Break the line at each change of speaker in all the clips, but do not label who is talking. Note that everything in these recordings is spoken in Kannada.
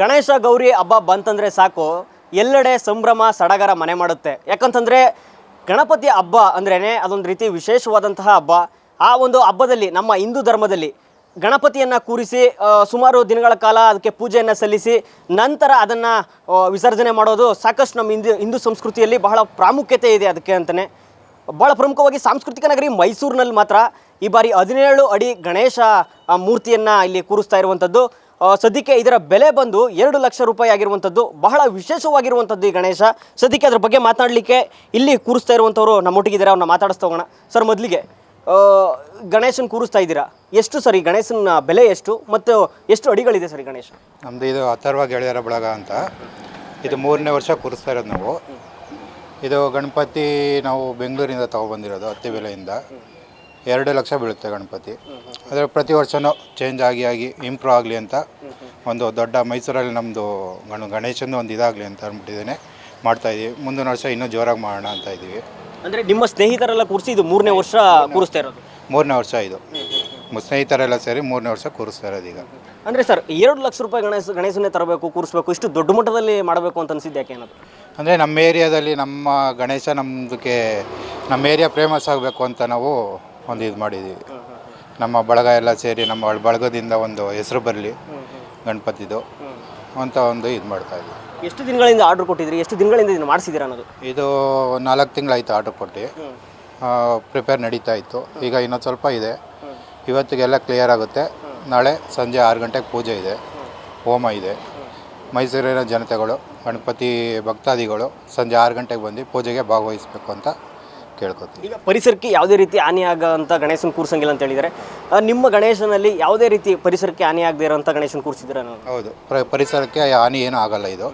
ಗಣೇಶ ಗೌರಿ ಹಬ್ಬ ಬಂತಂದರೆ ಸಾಕು, ಎಲ್ಲೆಡೆ ಸಂಭ್ರಮ, ಸಡಗರ ಮನೆ ಮಾಡುತ್ತೆ. ಯಾಕಂತಂದರೆ ಗಣಪತಿ ಹಬ್ಬ ಅಂದ್ರೇ ಅದೊಂದು ರೀತಿ ವಿಶೇಷವಾದಂತಹ ಹಬ್ಬ. ಆ ಒಂದು ಹಬ್ಬದಲ್ಲಿ, ನಮ್ಮ ಹಿಂದೂ ಧರ್ಮದಲ್ಲಿ ಗಣಪತಿಯನ್ನು ಕೂರಿಸಿ ಸುಮಾರು ದಿನಗಳ ಕಾಲ ಅದಕ್ಕೆ ಪೂಜೆಯನ್ನು ಸಲ್ಲಿಸಿ, ನಂತರ ಅದನ್ನು ವಿಸರ್ಜನೆ ಮಾಡೋದು ಸಾಕಷ್ಟು ನಮ್ಮ ಹಿಂದೂ ಹಿಂದೂ ಸಂಸ್ಕೃತಿಯಲ್ಲಿ ಬಹಳ ಪ್ರಾಮುಖ್ಯತೆ ಇದೆ ಅದಕ್ಕೆ ಅಂತಲೇ ಭಾಳ ಪ್ರಮುಖವಾಗಿ ಸಾಂಸ್ಕೃತಿಕ ನಗರಿ ಮೈಸೂರಿನಲ್ಲಿ ಮಾತ್ರ ಈ ಬಾರಿ ಹದಿನೇಳು ಅಡಿ ಗಣೇಶ ಮೂರ್ತಿಯನ್ನು ಇಲ್ಲಿ ಕೂರಿಸ್ತಾ ಇರುವಂಥದ್ದು ಸದ್ಯಕ್ಕೆ ಇದರ ಬೆಲೆ ಬಂದು ಎರಡು ಲಕ್ಷ ರೂಪಾಯಿ ಆಗಿರುವಂಥದ್ದು, ಬಹಳ ವಿಶೇಷವಾಗಿರುವಂಥದ್ದು ಈ ಗಣೇಶ. ಸದ್ಯಕ್ಕೆ ಅದ್ರ ಬಗ್ಗೆ ಮಾತನಾಡಲಿಕ್ಕೆ ಇಲ್ಲಿ ಕೂರಿಸ್ತಾ ಇರುವಂಥವ್ರು ನಮ್ಮೊಟ್ಟಿಗಿದ್ದಾರೆ ಅವ್ರನ್ನ ಮಾತಾಡಿಸ್ತಾ ಹೋಗೋಣ. ಸರ್, ಮೊದಲಿಗೆ ಗಣೇಶನ ಕೂರಿಸ್ತಾ ಇದ್ದೀರಾ? ಎಷ್ಟು ಸರ್ ಗಣೇಶನ ಬೆಲೆ ಎಷ್ಟು? ಮತ್ತು ಎಷ್ಟು ಅಡಿಗಳಿದೆ ಸರ್ ಗಣೇಶ?
ನಮ್ಮದು ಇದು ಅಥರ್ವ ಗೆಳೆಯರ ಬಳಗ ಅಂತ. ಇದು ಮೂರನೇ ವರ್ಷ ಕೂರಿಸ್ತಾ ಇರೋದು ನಾವು. ಇದು ಗಣಪತಿ ನಾವು ಬೆಂಗಳೂರಿಂದ ತಗೊಬಂದಿರೋದು ಹತ್ತಿ ಬೆಲೆಯಿಂದ. ಎರಡು ಲಕ್ಷ ಬೀಳುತ್ತೆ ಗಣಪತಿ. ಆದರೆ ಪ್ರತಿ ವರ್ಷವೂ ಚೇಂಜ್ ಆಗಿ ಆಗಿ ಇಂಪ್ರೂವ್ ಆಗಲಿ ಅಂತ ಒಂದು ದೊಡ್ಡ ಮೈಸೂರಲ್ಲಿ ನಮ್ಮದು ಗಣ ಗಣೇಶಂದು ಒಂದು ಇದಾಗಲಿ ಅಂತ ಅಂದ್ಬಿಟ್ಟಿದ್ದೇನೆ. ಮಾಡ್ತಾಯಿದ್ದೀವಿ ಮುಂದಿನ ವರ್ಷ ಇನ್ನೂ ಜೋರಾಗಿ ಮಾಡೋಣ ಅಂತ ಇದ್ದೀವಿ.
ಅಂದರೆ ನಿಮ್ಮ ಸ್ನೇಹಿತರೆಲ್ಲ ಕೂರಿಸಿ ಇದು ಮೂರನೇ ವರ್ಷ ಕೂರಿಸ್ತಾ ಇರೋದು?
ಮೂರನೇ ವರ್ಷ ಇದು. ಸ್ನೇಹಿತರೆಲ್ಲ ಸೇರಿ ಮೂರನೇ ವರ್ಷ ಕೂರಿಸ್ತಾ ಇರೋದು ಈಗ.
ಅಂದರೆ ಸರ್ ಎರಡು ಲಕ್ಷ ರೂಪಾಯಿ ಗಣೇಶ ಗಣೇಶನೇ ತರಬೇಕು ಕೂರಿಸ್ಬೇಕು ಇಷ್ಟು ದೊಡ್ಡ ಮಟ್ಟದಲ್ಲಿ ಮಾಡಬೇಕು ಅಂತ ಅನಿಸಿದ್ದು ಯಾಕೆ
ಅಂದರೆ ನಮ್ಮ ಏರಿಯಾದಲ್ಲಿ ನಮ್ಮ ಗಣೇಶ ನಮ್ಮದಕ್ಕೆ ನಮ್ಮ ಏರಿಯಾ ಫೇಮಸ್ ಆಗಬೇಕು ಅಂತ ನಾವು ಒಂದು ಇದು ಮಾಡಿದ್ದೀವಿ. ನಮ್ಮ ಬಳಗ ಎಲ್ಲ ಸೇರಿ ನಮ್ಮ ಒಳ- ಬಳಗದಿಂದ ಒಂದು ಹೆಸರು ಬರಲಿ ಗಣಪತಿದು ಅಂತ ಒಂದು ಇದು ಮಾಡ್ತಾ ಇದ್ದೀವಿ.
ಎಷ್ಟು ದಿನಗಳಿಂದ ಆರ್ಡರ್ ಕೊಟ್ಟಿದ್ರಿ ಎಷ್ಟು ದಿನಗಳಿಂದ ಇದನ್ನು ಮಾಡಿಸಿದ್ದೀರಾ ಅನ್ನೋದು?
ಇದು ನಾಲ್ಕು ತಿಂಗಳಾಯಿತು ಆರ್ಡರ್ ಕೊಟ್ಟು. ಪ್ರಿಪೇರ್ ನಡೀತಾ ಇತ್ತು. ಈಗ ಇನ್ನೊಂದು ಸ್ವಲ್ಪ ಇದೆ. ಇವತ್ತಿಗೆಲ್ಲ ಕ್ಲಿಯರ್ ಆಗುತ್ತೆ. ನಾಳೆ ಸಂಜೆ ಆರು ಗಂಟೆಗೆ ಪೂಜೆ ಇದೆ. ಹೋಮ ಇದೆ. ಮೈಸೂರಿನ ಜನತೆಗಳು ಗಣಪತಿ ಭಕ್ತಾದಿಗಳು ಸಂಜೆ ಆರು ಗಂಟೆಗೆ ಬಂದು ಪೂಜೆಗೆ ಭಾಗವಹಿಸಬೇಕು ಅಂತ ಕೇಳ್ಕೊತೀವಿ
ಈಗ ಪರಿಸರಕ್ಕೆ ಯಾವುದೇ ರೀತಿ ಹಾನಿ ಅಂತ ಗಣೇಶನ ಕೂರ್ಸಂಗಿಲ್ಲ ಅಂತ ಹೇಳಿದರೆ ನಿಮ್ಮ ಗಣೇಶನಲ್ಲಿ ಯಾವುದೇ ರೀತಿ ಪರಿಸರಕ್ಕೆ ಹಾನಿಯಾಗದೇ ಆಗದೇ ಇರೋಂಥ ಗಣೇಶನ ಕೂರಿಸಿದ್ರೆ
ಹೌದು. ಪ್ರ- ಪರಿಸರಕ್ಕೆ ಹಾನಿ ಏನೂ ಆಗಲ್ಲ ಇದು.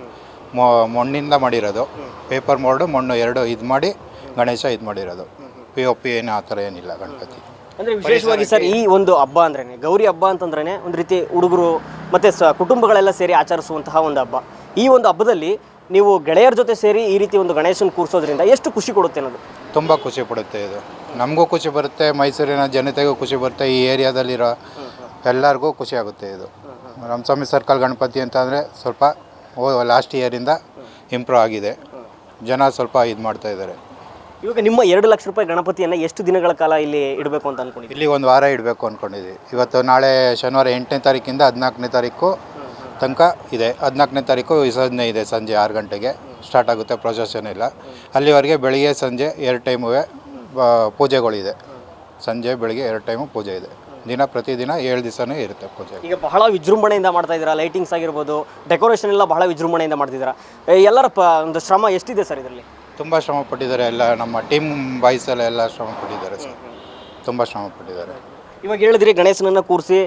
ಮೊ- ಮಣ್ಣಿಂದ ಮಾಡಿರೋದು. ಪೇಪರ್ ಮೋಲ್ಡು ಮಣ್ಣು ಎರಡು ಇದು ಮಾಡಿ ಗಣೇಶ ಇದು ಮಾಡಿರೋದು. ಪಿ ಒ ಪಿ ಏನು ಆ ಥರ ಏನಿಲ್ಲ ಗಣಪತಿ.
ಅಂದರೆ ವಿಶೇಷವಾಗಿ ಸರ್ ಈ ಒಂದು ಹಬ್ಬ ಅಂದ್ರೇ ಗೌರಿ ಹಬ್ಬ ಅಂತಂದ್ರೇ ಒಂದು ರೀತಿ ಹುಡುಗರು ಮತ್ತು ಸ ಕುಟುಂಬಗಳೆಲ್ಲ ಸೇರಿ ಆಚರಿಸುವಂತಹ ಒಂದು ಹಬ್ಬ. ಈ ಒಂದು ಹಬ್ಬದಲ್ಲಿ ನೀವು ಗೆಳೆಯರ ಜೊತೆ ಸೇರಿ ಈ ರೀತಿ ಒಂದು ಗಣೇಶನ ಕೂರಿಸೋದ್ರಿಂದ ಎಷ್ಟು ಖುಷಿ ಕೊಡುತ್ತೆ ಅನ್ನೋದು?
ತುಂಬ ಖುಷಿ ಪಡುತ್ತೆ ಇದು. ನಮಗೂ ಖುಷಿ ಬರುತ್ತೆ ಮೈಸೂರಿನ ಜನತೆಗೂ ಖುಷಿ ಬರುತ್ತೆ ಈ ಏರಿಯಾದಲ್ಲಿರೋ ಎಲ್ಲರಿಗೂ ಖುಷಿ ಆಗುತ್ತೆ ಇದು. ರಾಮಸ್ವಾಮಿ ಸರ್ಕಲ್ ಗಣಪತಿ ಅಂತ ಅಂದರೆ ಸ್ವಲ್ಪ ಲಾಸ್ಟ್ ಇಯರಿಂದ ಇಂಪ್ರೂವ್ ಆಗಿದೆ. ಜನ ಸ್ವಲ್ಪ ಇದು ಮಾಡ್ತಾ ಇದ್ದಾರೆ.
ಇವಾಗ ನಿಮ್ಮ ಎರಡು ಲಕ್ಷ ರೂಪಾಯಿ ಗಣಪತಿಯನ್ನು ಎಷ್ಟು ದಿನಗಳ ಕಾಲ ಇಲ್ಲಿ ಇಡಬೇಕು ಅಂತ ಅನ್ಕೊಂಡಿದ್ದೀವಿ
ಇಲ್ಲಿ ಒಂದು ವಾರ ಇಡಬೇಕು ಅಂದ್ಕೊಂಡಿದ್ದೀವಿ ಇವತ್ತು ನಾಳೆ ಶನಿವಾರ ಎಂಟನೇ ತಾರೀಕಿಂದ ಹದಿನಾಲ್ಕನೇ ತಾರೀಕು ತನಕ ಇದೆ. ಹದಿನಾಲ್ಕನೇ ತಾರೀಕು ವಿಸರ್ಜನೆ ಇದೆ ಸಂಜೆ ಆರು ಗಂಟೆಗೆ. ಸ್ಟಾರ್ಟ್ ಆಗುತ್ತೆ ಪ್ರೊಸೆಷನ್ ಇಲ್ಲ ಅಲ್ಲಿವರೆಗೆ ಬೆಳಿಗ್ಗೆ ಸಂಜೆ ಎರಡು ಟೈಮುವೆ ಪೂಜೆಗಳಿದೆ. ಸಂಜೆ ಬೆಳಿಗ್ಗೆ ಎರಡು ಟೈಮು ಪೂಜೆ ಇದೆ. ದಿನ ಪ್ರತಿದಿನ ಏಳು ದಿವಸನೇ ಇರುತ್ತೆ ಪೂಜೆ.
ಈಗ ಬಹಳ ವಿಜೃಂಭಣೆಯಿಂದ ಮಾಡ್ತಾ ಇದ್ದೀರಾ? ಲೈಟಿಂಗ್ಸ್ ಆಗಿರ್ಬೋದು ಡೆಕೋರೇಷನ್ ಎಲ್ಲ ಬಹಳ ವಿಜೃಂಭಣೆಯಿಂದ ಮಾಡ್ತಿದ್ದೀರಾ? ಎಲ್ಲರ ಪ ಒಂದು ಶ್ರಮ ಎಷ್ಟಿದೆ ಸರ್ ಇದರಲ್ಲಿ?
ತುಂಬ ಶ್ರಮ ಪಟ್ಟಿದ್ದಾರೆ ಎಲ್ಲ ನಮ್ಮ ಟೀಮ್ ಬಾಯ್ಸ್ ಎಲ್ಲ ಎಲ್ಲ ಶ್ರಮ ಪಟ್ಟಿದ್ದಾರೆ ಸರ್. ತುಂಬ ಶ್ರಮ ಪಟ್ಟಿದ್ದಾರೆ.
ಇವಾಗ ಹೇಳಿದ್ರಿ ಗಣೇಶನನ್ನು ಕೂರಿಸಿ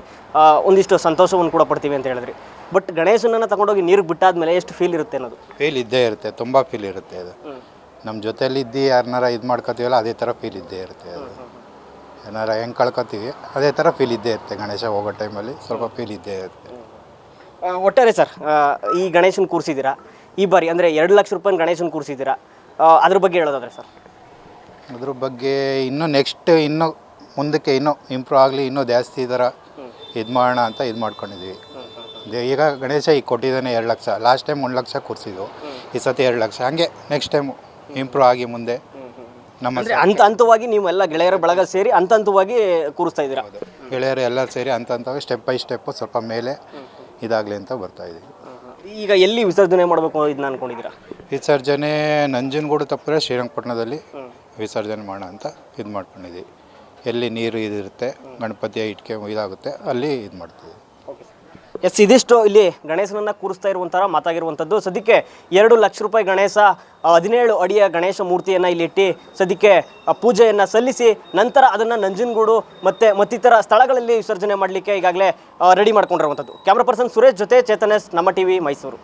ಒಂದಿಷ್ಟು ಸಂತೋಷವನ್ನು ಕೂಡ ಪಡ್ತೀವಿ ಅಂತ ಹೇಳಿದ್ರಿ. ಬಟ್ ಗಣೇಶನನ್ನು ತಗೊಂಡೋಗಿ ನೀರಿಗೆ ಬಿಟ್ಟಾದ್ಮೇಲೆ ಎಷ್ಟು ಫೀಲ್ ಇರುತ್ತೆ ಅನ್ನೋದು?
ಫೀಲ್ ಇದ್ದೇ ಇರುತ್ತೆ ತುಂಬ ಫೀಲ್ ಇರುತ್ತೆ ಅದು. ನಮ್ಮ ಜೊತೆಲಿ ಇದ್ದು ಯಾರನ್ನಾರ ಇದು ಮಾಡ್ಕೋತೀವಲ್ಲ ಅದೇ ಥರ ಫೀಲ್ ಇದ್ದೇ ಇರುತ್ತೆ ಅದು. ಏನಾರ ಹೆಂಗೆ ಕಳ್ಕೊತೀವಿ ಅದೇ ಥರ ಫೀಲ್ ಇದ್ದೇ ಇರುತ್ತೆ ಗಣೇಶ ಹೋಗೋ ಟೈಮಲ್ಲಿ ಸ್ವಲ್ಪ ಫೀಲ್ ಇದ್ದೇ ಇರುತ್ತೆ.
ಆ, ಒಟ್ಟಾರೆ ಸರ್ ಆ, ಈ ಗಣೇಶನ ಕೂರಿಸಿದ್ದೀರಾ? ಈ ಬಾರಿ ಅಂದರೆ ಎರಡು ಲಕ್ಷ ರೂಪಾಯಿ ಗಣೇಶನ ಕೂರಿಸಿದ್ದೀರಾ? ಅದ್ರ ಬಗ್ಗೆ ಹೇಳೋದಾದ್ರೆ ಸರ್.
ಅದ್ರ ಬಗ್ಗೆ ಇನ್ನೂ ನೆಕ್ಸ್ಟ್ ಇನ್ನೂ ಮುಂದಕ್ಕೆ ಇನ್ನೂ ಇಂಪ್ರೂವ್ ಆಗಲಿ ಇನ್ನೂ ಜಾಸ್ತಿ ಇದರ ಥರ ಇದು ಮಾಡೋಣ ಅಂತ ಇದು ಮಾಡ್ಕೊಂಡಿದ್ದೀವಿ ಈಗ ಗಣೇಶ ಈಗ ಕೊಟ್ಟಿದ್ದಾನೆ ಎರಡು ಲಕ್ಷ. ಲಾಸ್ಟ್ ಟೈಮ್ ಒಂದು ಲಕ್ಷ ಕೂರಿಸಿದ್ವು ಈ ಸತಿ ಎರಡು ಲಕ್ಷ. ಹಂಗೆ ನೆಕ್ಸ್ಟ್ ಟೈಮ್ ಇಂಪ್ರೂವ್ ಆಗಿ ಮುಂದೆ ನಮ್ಮ
ಅಂದ್ರೆ ಹಂತ ಹಂತವಾಗಿ ನೀವು ಎಲ್ಲ ಗೆಳೆಯರ ಬಳಗ ಸೇರಿ ಹಂತ ಹಂತವಾಗಿ ಕೂರಿಸ್ತಾ ಇದ್ದೀರಾ?
ಗೆಳೆಯರು ಎಲ್ಲ ಸೇರಿ ಅಂತ ಹಂತವಾಗಿ ಸ್ಟೆಪ್ ಬೈ ಸ್ಟೆಪ್ ಸ್ವಲ್ಪ ಮೇಲೆ ಇದಾಗಲಿ ಅಂತ ಬರ್ತಾ ಇದ್ದೀವಿ
ಈಗ ಎಲ್ಲಿ ವಿಸರ್ಜನೆ ಮಾಡಬೇಕು ಇದನ್ನ ಅನ್ಕೊಂಡಿದ್ದೀರಾ?
ವಿಸರ್ಜನೆ ನಂಜನಗೂಡು ತಪ್ಪಿದ್ರೆ ಶ್ರೀರಂಗಪಟ್ಟಣದಲ್ಲಿ ವಿಸರ್ಜನೆ ಮಾಡೋಣ ಅಂತ ಇದು ಮಾಡ್ಕೊಂಡಿದ್ದೀವಿ ಎಲ್ಲಿ ನೀರು ಇದಿರುತ್ತೆ ಗಣಪತಿಯ ಇಟ್ಕೆ ಇದಾಗುತ್ತೆ ಅಲ್ಲಿ ಇದು ಮಾಡ್ತೀವಿ
ಎಸ್, ಇದಿಷ್ಟು ಇಲ್ಲಿ ಗಣೇಶನನ್ನು ಕೂರಿಸ್ತಾ ಇರುವಂತಹ ಮಾತಾಗಿರುವಂಥದ್ದು. ಸದ್ಯಕ್ಕೆ ಎರಡು ಲಕ್ಷ ರೂಪಾಯಿ ಗಣೇಶ ಹದಿನೇಳು ಅಡಿಯ ಗಣೇಶ ಮೂರ್ತಿಯನ್ನು ಇಲ್ಲಿಟ್ಟು ಸದ್ಯಕ್ಕೆ ಪೂಜೆಯನ್ನು ಸಲ್ಲಿಸಿ ನಂತರ ಅದನ್ನು ನಂಜನಗೂಡು ಮತ್ತು ಮತ್ತಿತರ ಸ್ಥಳಗಳಲ್ಲಿ ವಿಸರ್ಜನೆ ಮಾಡಲಿಕ್ಕೆ ಈಗಾಗಲೇ ರೆಡಿ ಮಾಡ್ಕೊಂಡಿರುವಂಥದ್ದು. ಕ್ಯಾಮ್ರಾ ಪರ್ಸನ್ ಸುರೇಶ್ ಜೊತೆ ಚೇತನ್ ನಮ್ಮ ಟಿ ಮೈಸೂರು.